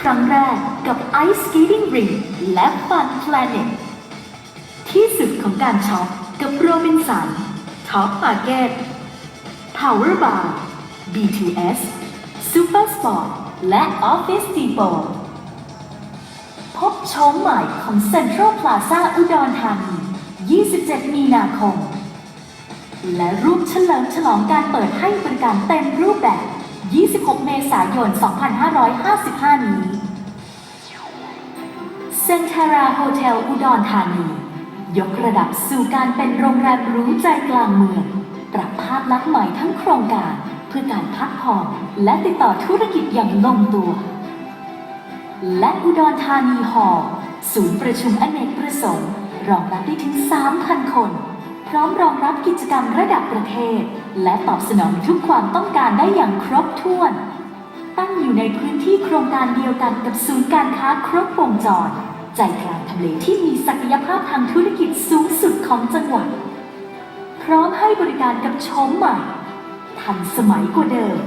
ครั้งแรกกับ Ice Skating Ring และ Fun Planet ที่สุดของการช็อปกับโรบินสัน Top Market Power Bar B2S Super Sport และ Office Depot พบโฉมใหม่ของ Central Plaza อุดรธานี 27 มีนาคม และร่วมเฉลิมฉลองการเปิดให้บริการเต็มรูปแบบ ษายน 2555 นี้เซนทาราโฮเทลอุดรธานี ยกระดับสู่การเป็นโรงแรมรู้ใจกลางเมือง ปรับภาพลักษณ์ใหม่ทั้งโครงการ เพื่อการพักผ่อนและติดต่อธุรกิจอย่างลงตัว และอุดรธานีหอลล์ศูนย์ประชุมอเนกประสงค์รองรับได้ถึง 3,000 คน พร้อมรองรับกิจกรรมระดับประเทศ และตอบสนองทุกความต้องการได้อย่างครบถ้วน ตั้งอยู่ในพื้นที่โครงการเดียวกันกับศูนย์การค้าครบวงจร ใจกลางทำเลที่มีศักยภาพทางธุรกิจสูงสุดของจังหวัด พร้อมให้บริการกับชมใหม่ ทันสมัยกว่าเดิม